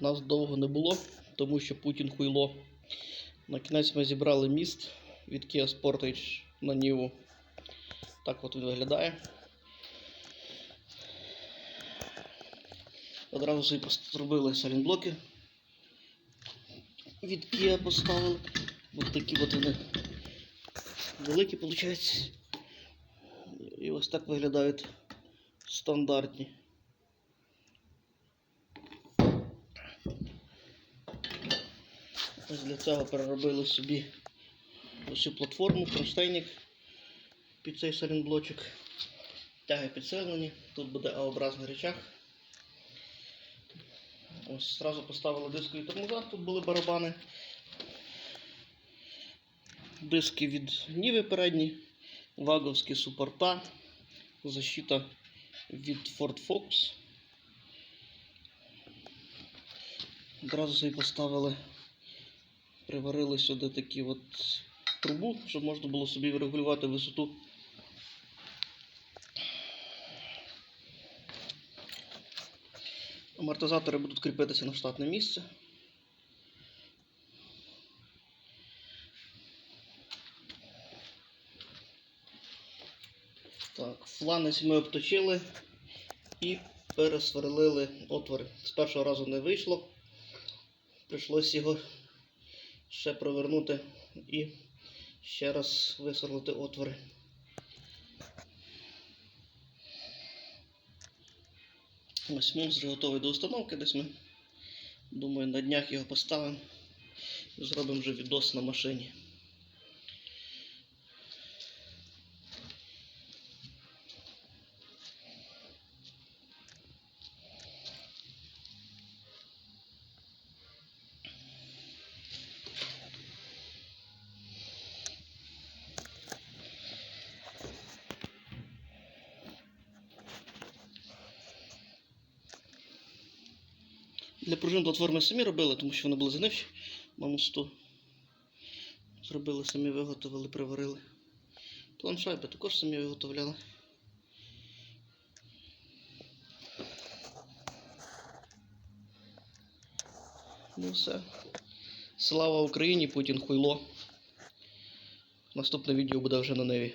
Нас довго не було, тому що Путін хуйло. На кінець ми зібрали міст від Kia Sportage на Ніву. Так от він виглядає. Одразу зробили салінблоки. Від Kia поставили. Ось такі от вони великі, виходить. І ось так виглядають стандартні. Ось для цього переробили собі ось цю платформу, кронштейник під цей салінблочок. Тяги підсилені, тут буде А-образний речах. Ось зразу поставили дискові тормоза, тут були барабани. Диски від Ніви передні, ваговські супорта, защита від Ford Focus. Одразу собі поставили, приварили сюди такі от трубу, щоб можна було собі регулювати висоту. Амортизатори будуть кріпитися на штатне місце. Так, фланець ми обточили і пересверлили отвори. З першого разу не вийшло. Прийшлося його ще провернути і ще раз висверлити отвори. Ось монстр готовий до установки. Десь ми, думаю, на днях його поставимо і зробимо вже відос на машині. Для пружин платформи самі робили, тому що вони були занивші на мосту. Зробили самі, виготовили, приварили. Планшайби також самі виготовляли. Ну все. Слава Україні, Путін хуйло. Наступне відео буде вже на Неві.